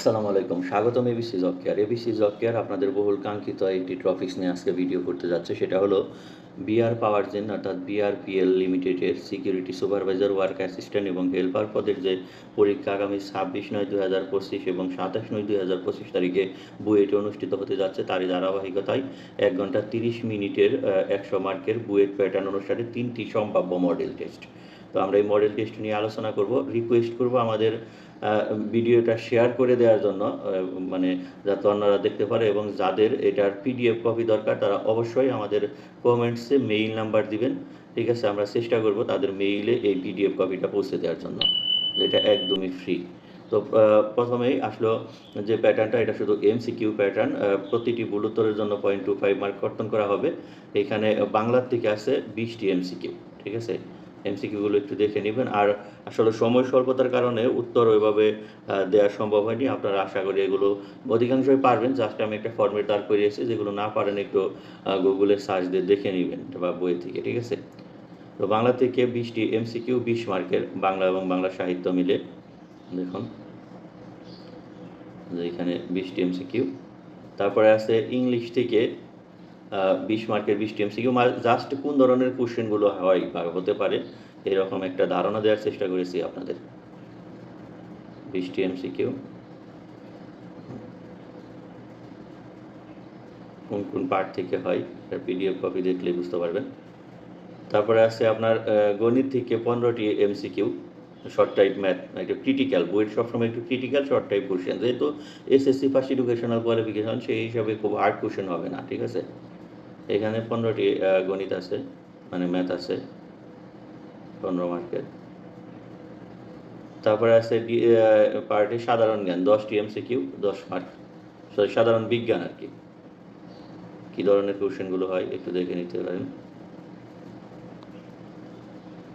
আসসালামু আলাইকুম। স্বাগতম A B C job care A B C job care আপনাদের বহুল কাঙ্ক্ষিত একটি টপিক্স নিয়ে আজকে ভিডিও করতে যাচ্ছে। সেটা হলো বিআর পাওয়ার জেন অর্থাৎ বিআরপিএল লিমিটেডের সিকিউরিটি সুপারভাইজার ওয়ার্ক অ্যাসিস্ট্যান্ট এবং হেল্পার পদের যে পরীক্ষা আগামী ছাব্বিশ নয় দুই হাজার পঁচিশ এবং সাতাশ নয় দুই হাজার পঁচিশ তারিখে বুয়েটে অনুষ্ঠিত হতে যাচ্ছে। তারই ধারাবাহিকতায় এক ঘণ্টা তিরিশ মিনিটের একশো মার্কের বুয়েট প্যাটার্ন অনুসারে তিনটি সম্ভাব্য মডেল টেস্ট তো আমরা এই মডেল টেস্ট নিয়ে আলোচনা করব রিকোয়েস্ট করব আমাদের ভিডিওটা শেয়ার করে দেওয়ার জন্য মানে যাতে অন্যরা দেখতে পারে এবং যাদের এটার পিডিএফ কপি দরকার, তারা অবশ্যই আমাদের কমেন্টসে মেইল নাম্বার দিবেন। ঠিক আছে, আমরা চেষ্টা করব তাদের মেইলে এই পিডিএফ কপিটা পৌঁছে দেওয়ার জন্য। এটা একদমই ফ্রি তো প্রথমেই আসলো যে প্যাটার্নটা এটা শুধু এমসিকিউ প্যাটার্ন প্রতিটি ভুল উত্তরের জন্য পয়েন্ট টু ফাইভ মার্ক কর্তন করা হবে। এখানে বাংলার থেকে আছে বিশটি এমসিকিউ ঠিক আছে? এমসিকিউগুলো একটু দেখে নেবেন। আর আসলে সময় স্বল্পতার কারণে উত্তর ওইভাবে দেওয়া সম্ভব হয়নি। আপনারা আশা করি এগুলো অধিকাংশই পারবেন। জাস্ট আমি একটা ফর্মেট দাঁড় করিয়েছি। যেগুলো না পারেন একটু গুগলে সার্চ দিয়ে দেখে নেবেন বা বই থেকে, ঠিক আছে? তো বাংলা থেকে বিশটি এমসিকিউ, বিশ মার্কের বাংলা এবং বাংলা সাহিত্য মিলে। দেখুন। এখানে বিশটি এমসিকিউ। তারপরে আছে ইংলিশ থেকে বিশ মার্কের বিশটি এমসিকিউ জাস্ট কোন ধরনের কোশ্চেনগুলো হয় বা হতে পারে, এরকম একটা ধারণা দেওয়ার চেষ্টা করেছি আপনাদের। বিশটি এমসিকিউ কোন কোন পার্ট থেকে হয় এর পিডিএফ কপি দেখলে বুঝতে পারবেন। তারপরে আছে আপনার গণিত থেকে পনেরোটি M C Q short type math একটু ক্রিটিক্যাল বইয়ের সবসময় একটু ক্রিটিক্যাল শর্ট টাইপ কোশ্চেন যেহেতু S S C first educational qualification সেই হিসাবে খুব হার্ড কোশ্চেন হবে না, ঠিক আছে? এখানে পনেরোটি গণিত আছে মানে ম্যাথ আছে, পনেরো মার্কের। তারপরে আছে পার্টি সাধারণ জ্ঞান, দশটি এমসিকিউ দশ মার্ক। সরি, সাধারণ বিজ্ঞান আর কি। কী ধরনের কোশ্চেনগুলো হয় একটু দেখে নিতে পারেন।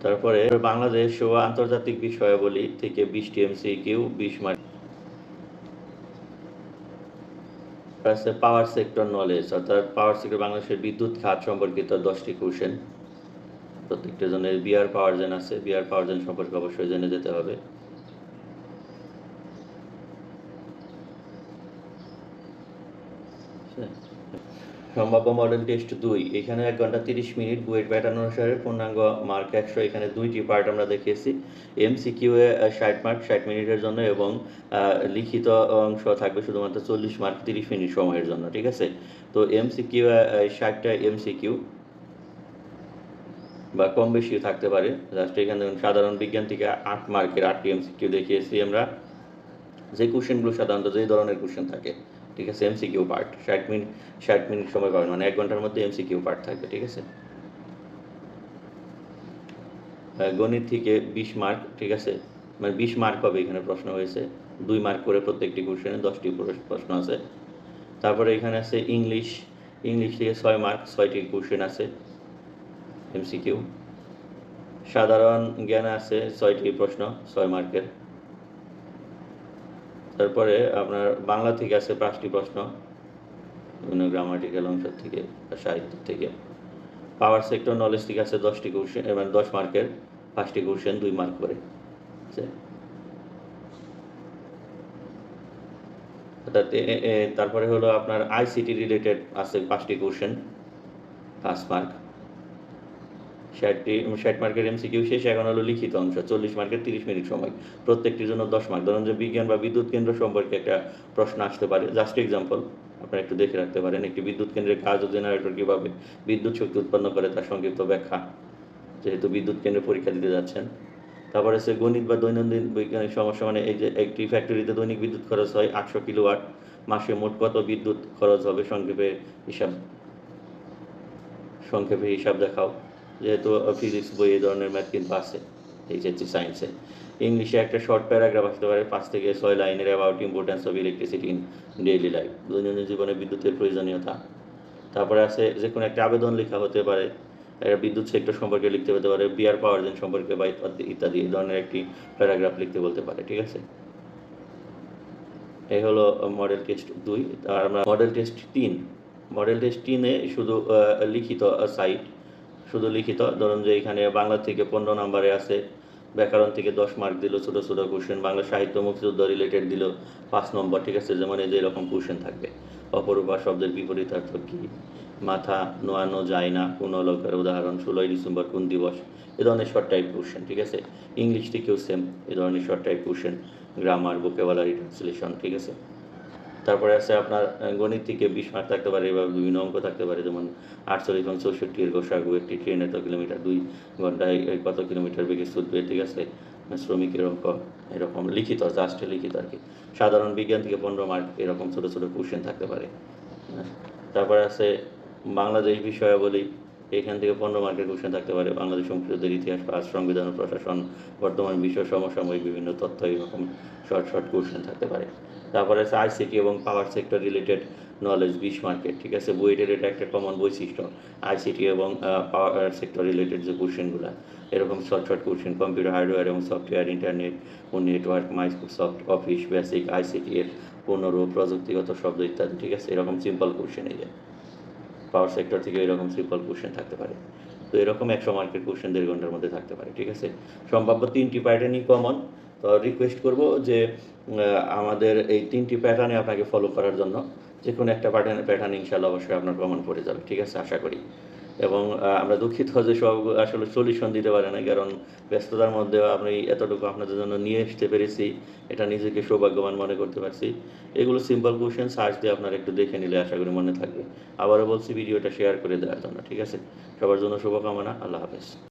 তারপরে বাংলাদেশ ও আন্তর্জাতিক বিষয়াবলী থেকে বিশটি এমসিকিউ বিশ মার্ক আছে পাওয়ার সেক্টর নলেজ অর্থাৎ পাওয়ার সেক্টর বাংলাদেশের বিদ্যুৎ খাত সম্পর্কিত দশটি কোশ্চেন প্রত্যেকটা জনের বিআর পাওয়ার জেন আছে। বিআর পাওয়ার জেন সম্পর্কে অবশ্যই জেনে যেতে হবে। সম্ভাব্য মডেল টেস্ট দুই। এখানে এক ঘণ্টা তিরিশ মিনিট, বুয়েট প্যাটার্ন অনুসারে পূর্ণাঙ্গ মার্ক একশো। এখানে দুইটি পার্ট আমরা দেখিয়েছি এমসিকিউ এ ষাট মার্ক ষাট মিনিটের জন্য এবং লিখিত অংশ থাকবে শুধুমাত্র চল্লিশ মার্ক তিরিশ মিনিট সময়ের জন্য, ঠিক আছে? তো এম এমসিকিউ ষাটটা এম এমসিকিউ বা কম বেশিও থাকতে পারে। জাস্ট এখানে সাধারণ বিজ্ঞান থেকে আট মার্কের আটটি এম এমসিকিউ দেখিয়েছি আমরা। যে কোশ্চেনগুলো সাধারণত যে ধরনের কোশ্চেন থাকে। ঠিক আছে এমসিকিউ পার্ট ষাট মিনিট ষাট মিনিট সময় পাবেন মানে এক ঘণ্টার মধ্যে এমসিকিউ পার্ট থাকবে, ঠিক আছে? গণিত থেকে বিশ মার্ক ঠিক আছে? মানে বিশ মার্ক হবে এখানে প্রশ্ন হয়েছে। দুই মার্ক করে প্রত্যেকটি কোশ্চেনে দশটি প্রশ্ন আছে। তারপরে এখানে আছে ইংলিশ ইংলিশ থেকে ছয় মার্ক ছয়টি কোশ্চেন আছে এমসিকিউ সাধারণ জ্ঞান আছে ছয়টি প্রশ্ন, ছয় মার্কের তারপরে আপনার বাংলা থেকে আছে পাঁচটি প্রশ্ন, বিভিন্ন গ্রামাটিক্যাল অংশ থেকে সাহিত্য থেকে। পাওয়ার সেক্টর নলেজ থেকে আছে দশটি কোশ্চেন মানে দশ মার্কের পাঁচটি কোশ্চেন দুই মার্ক করে। এ- তারপরে হলো আপনার আইসিটি রিলেটেড আছে পাঁচটি কোশ্চেন পাঁচ মার্ক ষাটটি ষাট মার্কের এমসিকিউ শেষ, এখন হলো লিখিত অংশ, চল্লিশ মার্কের তিরিশ মিনিট সময়। প্রত্যেকটির জন্য দশ মার্ক। ধরুন যে বিজ্ঞান বা বিদ্যুৎ কেন্দ্র সম্পর্কে একটা প্রশ্ন আসতে পারে। জাস্ট এক্সাম্পল, আপনারা একটু দেখে রাখতে পারেন। একটি বিদ্যুৎ কেন্দ্রের কাজ ও জেনারেটর কীভাবে বিদ্যুৎ শক্তি উৎপন্ন করে তার সংক্ষিপ্ত ব্যাখ্যা, যেহেতু বিদ্যুৎ কেন্দ্রে পরীক্ষা দিতে যাচ্ছেন। তারপরে সে গণিত বা দৈনন্দিন বৈজ্ঞানিক সমস্যা মানে এই যে একটি ফ্যাক্টরিতে দৈনিক বিদ্যুৎ খরচ হয় আটশো কিলোওয়াট, মাসে মোট কত বিদ্যুৎ খরচ হবে সংক্ষেপে হিসাব সংক্ষেপে হিসাব দেখাও। যেহেতু ফিজিক্স বই এই ধরনের ম্যাথ কিন্তু আছে এইচএসসি সায়েন্সে ইংলিশে একটা শর্ট প্যারাগ্রাফ আসতে পারে, পাঁচ থেকে ছয় লাইনের about importance of electricity in daily life দৈনন্দিন জীবনে বিদ্যুতের প্রয়োজনীয়তা। তারপরে আছে যে কোনো একটা আবেদন লেখা হতে পারে, একটা বিদ্যুৎ সেক্টর সম্পর্কে লিখতে হতে পারে বিআর পাওয়ার জেন সম্পর্কে বা ইত্যাদি- ইত্যাদি, এই ধরনের একটি প্যারাগ্রাফ লিখতে বলতে পারে, ঠিক আছে? এই হলো মডেল টেস্ট দুই, আর আমরা মডেল টেস্ট তিন। মডেল টেস্ট তিনে শুধু লিখিত সাইট শুধু লিখিত, ধরুন যে এখানে বাংলা থেকে পনেরো নম্বরে আছে, ব্যাকরণ থেকে দশ মার্ক দিল, ছোটো ছোটো কোশ্চেন বাংলা সাহিত্য মুক্তিযুদ্ধ রিলেটেড দিল, পাঁচ নম্বর, ঠিক আছে? যেমন এই যে এরকম কোশ্চেন থাকবে অপরূপা শব্দের বিপরীতার্থ কী? মাথা নোয়ানো যায় না কোন অলঙ্কার উদাহরণ, ষোলোই ডিসেম্বর কোন দিবস? এ ধরনের শর্ট টাইপ কোশ্চেন ঠিক আছে? ইংলিশ থেকেও সেম এ ধরনের short type question grammar vocabulary translation ঠিক আছে? তারপরে আছে আপনার গণিত থেকে বিশ মার্ক থাকতে পারে এবার বিভিন্ন অঙ্ক থাকতে পারে, যেমন আটচল্লিশ এবং চৌষট্টি এর গোসাগু একটি ট্রেন এত কিলোমিটার, দুই ঘন্টায় কত কিলোমিটার বেগে ছুটবে ঠিক আছে? শ্রমিকের অঙ্ক, এরকম লিখিত জাস্টে লিখিত আর কি। সাধারণ বিজ্ঞান থেকে পনেরো মার্ক এরকম ছোটো ছোটো কোশ্চেন থাকতে পারে। হ্যাঁ। তারপরে আছে বাংলাদেশ বিষয়াবলী, এখান থেকে পনেরো মার্কের কোশ্চেন থাকতে পারে। বাংলাদেশ সংসদের ইতিহাস পাস সংবিধান প্রশাসন, বর্তমান বিষয় সমসাময়িক বিভিন্ন তথ্য, এরকম শর্ট শর্ট কোশ্চেন থাকতে পারে। তারপরে আছে আইসিটি এবং পাওয়ার সেক্টর রিলেটেড নলেজ বিশ মার্কেট ঠিক আছে? বইটার এটা একটা কমন বৈশিষ্ট্য আইসিটি এবং পাওয়ার সেক্টর রিলেটেড যে কোশ্চেনগুলো এরকম short short question computer hardware এবং software internet O network Microsoft office basic I C T এর পুনরূপ প্রযুক্তিগত শব্দ ইত্যাদি, ঠিক আছে? এরকম সিম্পল কোশ্চেন এই যে। পাওয়ার সেক্টর থেকে এরকম সিম্পল কোশ্চেন থাকতে পারে। তো এরকম একশো মার্কের কোশ্চেন দেড় ঘণ্টার মধ্যে থাকতে পারে, ঠিক আছে? সম্ভাব্য তিনটি প্যাটার্নই কমন রিকোয়েস্ট করব যে আমাদের এই তিনটি প্যাটার্নে আপনাকে ফলো করার জন্য। যে কোনো একটা প্যাটার্ন প্যাটার্ন ইনশাল্লাহ অবশ্যই আপনার কমন পড়ে যাবে, ঠিক আছে? আশা করি। এবং আমরা দুঃখিত যে সব আসলে সলিউশন দিতে পারে না কারণ ব্যস্ততার মধ্যে আপনি এতটুকু আপনাদের জন্য নিয়ে আসতে পেরেছি। এটা নিজেকে সৌভাগ্যবান মনে করতে পারছি। এগুলো সিম্পল কোশ্চেন সার্চ দিয়ে আপনারা একটু দেখে নিলে আশা করি মনে থাকবে। আবারও বলছি ভিডিওটা শেয়ার করে দেওয়ার জন্য, ঠিক আছে? সবার জন্য শুভকামনা, আল্লাহ হাফেজ।